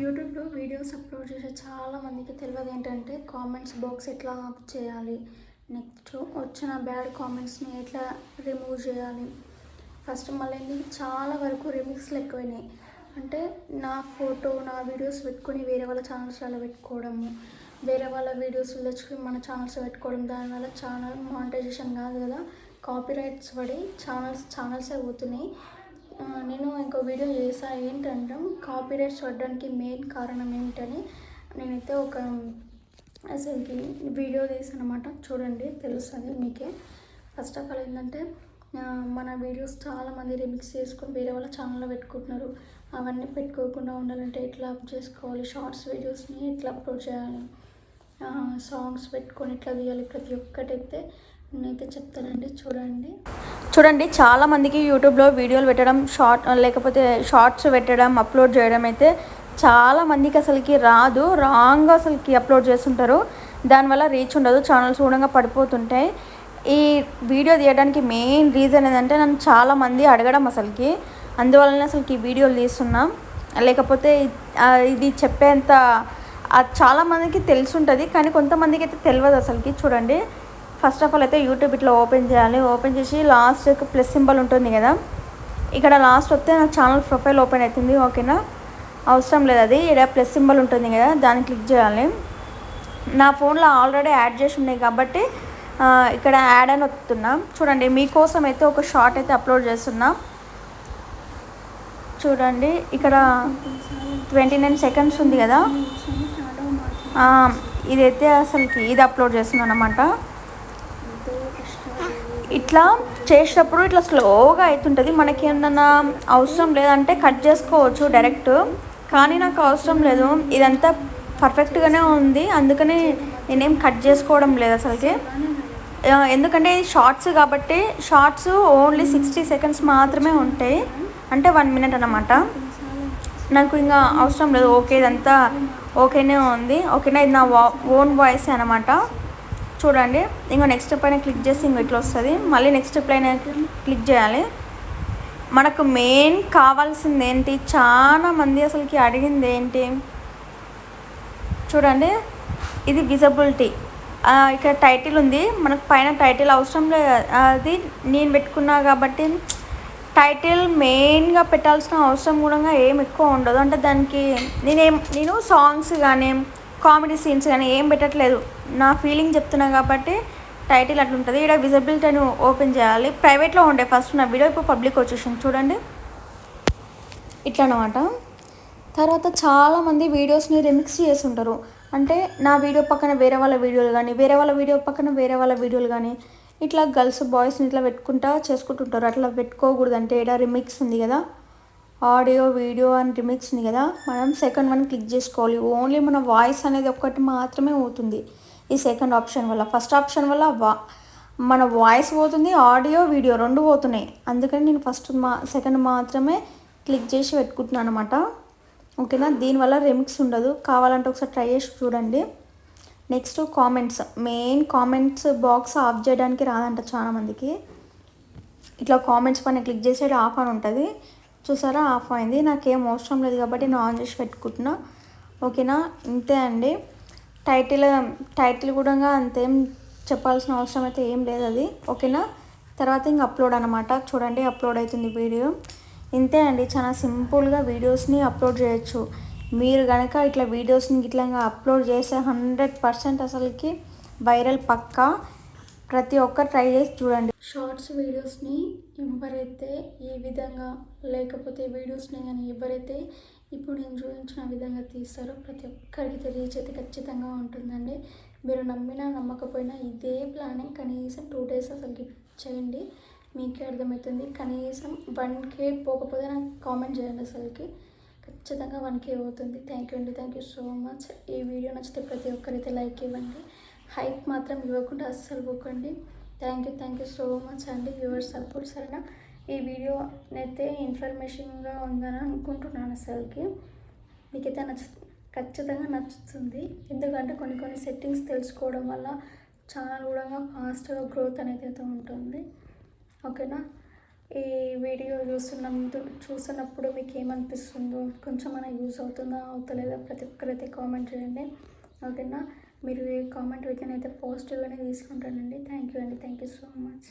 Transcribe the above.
యూట్యూబ్లో videos upload చేసే చాలామందికి తెలియదు ఏంటంటే కామెంట్స్ బాక్స్ ఎట్లా చేయాలి నెక్స్ట్ వచ్చిన బ్యాడ్ కామెంట్స్ని ఎట్లా రిమూవ్ చేయాలి. ఫస్ట్ మళ్ళీ చాలా వరకు రిమిక్స్లు ఎక్కువైనాయి. అంటే నా ఫోటో నా వీడియోస్ పెట్టుకొని వేరే వాళ్ళ ఛానల్స్లలో పెట్టుకోవడము వేరే వాళ్ళ వీడియోస్ తెచ్చుకొని మన ఛానల్స్ పెట్టుకోవడం దానివల్ల ఛానల్ మానిటైజేషన్ కాదు కదా కాపీరైట్స్ పడి ఛానల్స్ ఛానల్సే పోతున్నాయి. నేను ఇంకో వీడియో చేసా ఏంటంటే కాపీరైట్స్ చూడడానికి మెయిన్ కారణం ఏమిటని నేనైతే ఒక అసలుకి వీడియో తీసాను అనమాట చూడండి తెలుస్తుంది మీకే. ఫస్ట్ ఆఫ్ ఆల్ ఏంటంటే మన వీడియోస్ చాలామంది రిమిక్స్ చేసుకొని వేరే వాళ్ళ ఛానల్లో పెట్టుకుంటున్నారు. అవన్నీ పెట్టుకోకుండా ఉండాలంటే ఎట్లా అప్ చేసుకోవాలి? షార్ట్స్ వీడియోస్ని ఎట్లా అప్లోడ్ చేయాలి? సాంగ్స్ పెట్టుకొని ఎట్లా తీయాలి? ప్రతి ఒక్కటి అయితే నేనైతే చెప్తానండి చూడండి. చూడండి చాలామందికి యూట్యూబ్లో వీడియోలు పెట్టడం షార్ట్ లేకపోతే షార్ట్స్ పెట్టడం అప్లోడ్ చేయడం అయితే చాలా మందికి అసలుకి రాదు. రాంగ్ అసలుకి అప్లోడ్ చేస్తుంటారు. దానివల్ల రీచ్ ఉండదు ఛానల్స్ కూడా పడిపోతుంటాయి ఈ వీడియో తీయడానికి మెయిన్ రీజన్ ఏంటంటే నన్ను చాలామంది అడగడం అసలుకి. అందువలన అసలుకి ఈ వీడియోలు తీస్తున్నాం. లేకపోతే ఇది చెప్పేంత చాలామందికి తెలుసుంటుంది కానీ కొంతమందికి అయితే తెలియదు అసలుకి. చూడండి ఫస్ట్ ఆఫ్ ఆల్ అయితే యూట్యూబ్ ఇట్లా ఓపెన్ చేయాలి. ఓపెన్ చేసి లాస్ట్ ప్లస్ సింబల్ ఉంటుంది కదా. ఇక్కడ లాస్ట్ వస్తే నా ఛానల్ ప్రొఫైల్ ఓపెన్ అవుతుంది ఓకేనా? అవసరం లేదు అది. ఇక్కడ ప్లస్ సింబల్ ఉంటుంది కదా దాన్ని క్లిక్ చేయాలి. నా ఫోన్లో ఆల్రెడీ యాడ్ చేసి ఉన్నాయి కాబట్టి ఇక్కడ యాడ్ అని వస్తున్నా. చూడండి మీకోసం అయితే ఒక షార్ట్ అయితే అప్లోడ్ చేస్తున్నా. చూడండి ఇక్కడ ట్వంటీ నైన్ సెకండ్స్ ఉంది కదా. ఇదైతే అసలుకి ఇది అప్లోడ్ చేస్తున్నాను అనమాట ఇట్లా చేసేటప్పుడు ఇట్లా స్లోగా అవుతుంటుంది మనకి ఏమన్నా అవసరం లేదంటే కట్ చేసుకోవచ్చు డైరెక్ట్. కానీ నాకు అవసరం లేదు. ఇదంతా పర్ఫెక్ట్గానే ఉంది. అందుకని నేనేం కట్ చేసుకోవడం లేదు అసలుకి. ఎందుకంటే ఇది షార్ట్స్ కాబట్టి షార్ట్స్ ఓన్లీ సిక్స్టీ సెకండ్స్ మాత్రమే ఉంటాయి. అంటే వన్ మినిట్ అనమాట నాకు ఇంకా అవసరం లేదు. ఓకే ఇదంతా ఓకేనే ఉంది. ఓకేనా? ఇది నా ఓన్ వాయిస్ అనమాట చూడండి. ఇంకో నెక్స్ట్ పైన క్లిక్ చేసి ఇంకో ఇట్లా వస్తుంది. మళ్ళీ నెక్స్ట్ పైన క్లిక్ చేయాలి. మనకు మెయిన్ కావాల్సింది ఏంటి? చాలా మంది అసలుకి అడిగింది ఏంటి? చూడండి. ఇది విజబిలిటీ ఇక్కడ టైటిల్ ఉంది. మనకు పైన టైటిల్ అవసరం లేదు. అది నేను పెట్టుకున్నా కాబట్టి టైటిల్ మెయిన్గా పెట్టాల్సిన అవసరం కూడా ఏం ఎక్కువ ఉండదు. అంటే దానికి నేనేం నేను సాంగ్స్ కానీ కామెడీ సీన్స్ కానీ ఏం పెట్టట్లేదు. నా ఫీలింగ్ చెప్తున్నా కాబట్టి టైటిల్ అట్లుంటుంది. ఇక్కడ విజిబిలిటీ అని ఓపెన్ చేయాలి. ప్రైవేట్లో ఉండే ఫస్ట్ నా వీడియో ఇప్పుడు పబ్లిక్ వచ్చేసింది. చూడండి. ఇట్లా అనమాట తర్వాత చాలామంది వీడియోస్ని రిమిక్స్ చేస్తుంటారు. అంటే నా వీడియో పక్కన వేరే వాళ్ళ వీడియోలు కానీ వేరే వాళ్ళ వీడియో పక్కన వేరే వాళ్ళ వీడియోలు కానీ ఇట్లా గర్ల్స్ బాయ్స్ని ఇట్లా పెట్టుకుంటా చేసుకుంటుంటారు. అట్లా పెట్టుకోకూడదు అంటే ఇక్కడ రిమిక్స్ ఉంది కదా. ఆడియో వీడియో అని రిమిక్స్ ఉంది కదా? మనం సెకండ్ వన్ క్లిక్ చేసుకోవాలి. ఓన్లీ మన వాయిస్ అనేది ఒక్కటి మాత్రమే అవుతుంది ఈ సెకండ్ ఆప్షన్ వల్ల. ఫస్ట్ ఆప్షన్ వల్ల వా మన వాయిస్ పోతుంది ఆడియో వీడియో రెండు పోతున్నాయి. అందుకని నేను ఫస్ట్ మా సెకండ్ మాత్రమే క్లిక్ చేసి పెట్టుకుంటున్నాను అనమాట ఓకేనా? దీనివల్ల రెమిక్స్ ఉండదు. కావాలంటే ఒకసారి ట్రై చేసి చూడండి. Next comments. Main comments box off చేయడానికి రాదంట చాలామందికి. ఇట్లా కామెంట్స్ పైన క్లిక్ చేసేది ఆఫ్ అని ఉంటుంది చూసారా? ఆఫ్ అయింది. నాకేం అవసరం లేదు కాబట్టి నేను ఆన్ చేసి పెట్టుకుంటున్నా. ఓకేనా? ఇంతే అండి. టైటిల్ టైటిల్ కూడా అంతేం చెప్పాల్సిన అవసరం అయితే ఏం లేదు అది. ఓకేనా? తర్వాత ఇంక అప్లోడ్ అనమాట చూడండి అప్లోడ్ అవుతుంది వీడియో. ఇంతే అండి. చాలా సింపుల్గా వీడియోస్ని అప్లోడ్ చేయొచ్చు. మీరు కనుక ఇట్లా వీడియోస్ని ఇట్లా అప్లోడ్ చేస్తే హండ్రెడ్ పర్సెంట్ అసలుకి వైరల్ పక్కా. ప్రతి ఒక్కరు ట్రై చేసి చూడండి. షార్ట్స్ వీడియోస్ని ఎవరైతే ఈ విధంగా లేకపోతే వీడియోస్ని కానీ ఎవరైతే ఇప్పుడు నేను చూపించిన విధంగా తీస్తారో ప్రతి ఒక్కరికి రీచ్ అయితే ఖచ్చితంగా ఉంటుందండి. మీరు నమ్మినా నమ్మకపోయినా ఇదే ప్లానింగ్ కనీసం టూ డేస్ అసలుకి చేయండి. మీకే అర్థమవుతుంది. కనీసం వన్ కే పోకపోతే నాకు కామెంట్ చేయండి అసలుకి. ఖచ్చితంగా వన్ కే అవుతుంది థ్యాంక్ యూ అండి. థ్యాంక్ యూ సో మచ్ ఈ వీడియో నచ్చితే ప్రతి ఒక్కరైతే లైక్ ఇవ్వండి. హైక్ మాత్రం ఇవ్వకుండా అస్సలు పోకండి. Thank you thank you so much అండి యువర్ సపోర్ట్ సరేనా? ఈ వీడియో అయితే ఇన్ఫర్మేషన్గా ఉందని అనుకుంటున్నాను అసలుకి. మీకైతే నచ్చు ఖచ్చితంగా నచ్చుతుంది. ఎందుకంటే కొన్ని కొన్ని సెట్టింగ్స్ తెలుసుకోవడం వల్ల ఛానల్ కూడా ఫాస్ట్గా గ్రోత్ అనేది అయితే ఉంటుంది. ఓకేనా? ఈ వీడియో చూస్తున్న చూసినప్పుడు మీకు ఏమనిపిస్తుందో కొంచెం మన యూజ్ అవుతుందా అవుతలేదా? ప్రతి ఒక్కరైతే కామెంట్ చేయండి. ఓకేనా? మీరు ఏ కామెంట్ పెట్టినైతే పాజిటివ్గానే తీసుకుంటానండి. థ్యాంక్ యూ అండి. Thank you so much